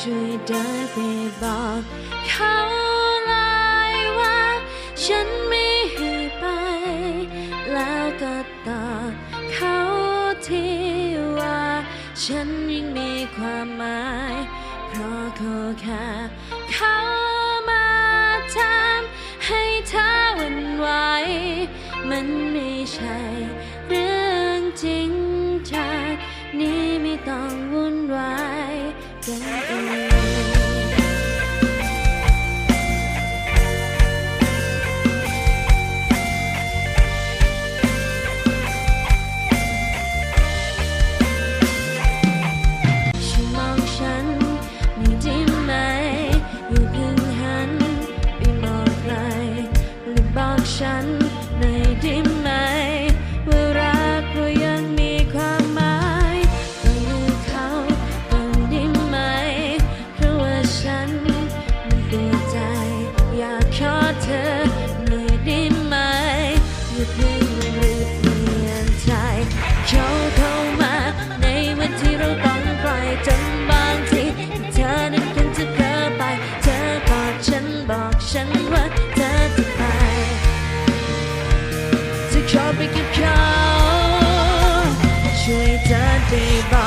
ช่วยเดินไปบอกเขาเลยว่า ฉันไม่ให้ไป แล้วก็ตอบเขาที่ว่า ฉันยังมีความหมาย เพราะเขาแค่เขามาทำให้เธอหวันไหวมันไม่ใช่ เรื่องจริงจากนี้ไม่ต้อง 甜蜜 ฉันว่าเธอจะไปจะขอไปกับเขาช่วยเธอได้บ้าง